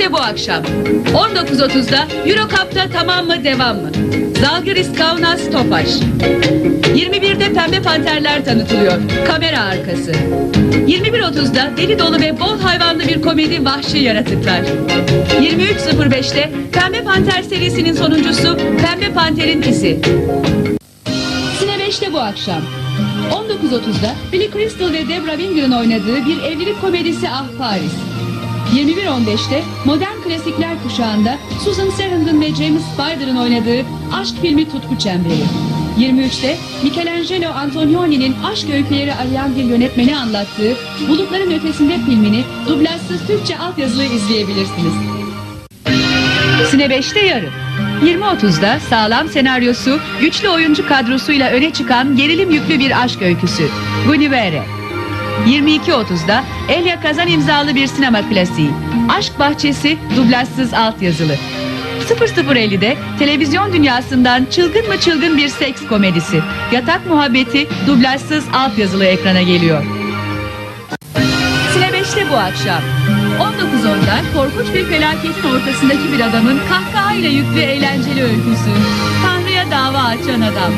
5'te bu akşam. 19.30'da Euro tamam mı devam mı? Zalgiris Kaunas Topaş. 21'de Pembe Panterler tanıtılıyor. Kamera arkası. 21.30'da deli dolu ve bol hayvanlı bir komedi Vahşi Yaratıklar. 23.05'te Pembe Panter serisinin sonuncusu Pembe Panter'in izi. Sine 5'te bu akşam. 19.30'da Billy Crystal ve Debra Winger'ın oynadığı bir evlilik komedisi Ah Paris. 21.15'te modern klasikler kuşağında Susan Sarandon ve James Spader'ın oynadığı aşk filmi Tutku Çemberi. 23'te Michelangelo Antonioni'nin aşk öyküleri arayan bir yönetmeni anlattığı Bulutların Ötesinde filmini dublajsız Türkçe altyazılı izleyebilirsiniz. Sine 5'te yarın. 20.30'da sağlam senaryosu, güçlü oyuncu kadrosuyla öne çıkan gerilim yüklü bir aşk öyküsü. Gunivere. 22.30'da Elia Kazan imzalı bir sinema klasiği. Aşk Bahçesi dublajsız altyazılı. 00.50'de televizyon dünyasından çılgın mı çılgın bir seks komedisi. Yatak Muhabbeti dublajsız altyazılı ekrana geliyor. Sine 5'te bu akşam. 19.10'da korkunç bir felaketin ortasındaki bir adamın kahkahayla yüklü eğlenceli öyküsü. Tanrı'ya dava açan adam.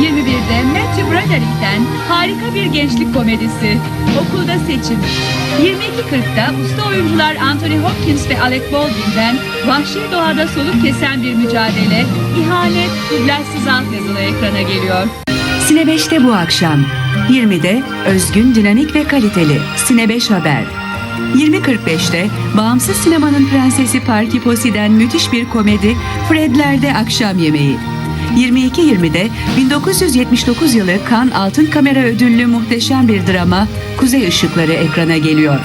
21'de Matthew Broderick'ten harika bir gençlik komedisi. Okulda seçim. 22.40'da usta oyuncular Anthony Hopkins ve Alec Baldwin'den vahşi doğada soluk kesen bir mücadele, ihanet, dublajsız altyazılı ekrana geliyor. Sine 5'te bu akşam. 20'de özgün, dinamik ve kaliteli Sine 5 Haber. 20.45'te bağımsız sinemanın prensesi Parky Posey'den müthiş bir komedi Fredler'de akşam yemeği. 22.20'de 1979 yılı Cannes Altın Kamera ödüllü muhteşem bir drama Kuzey Işıkları ekrana geliyor.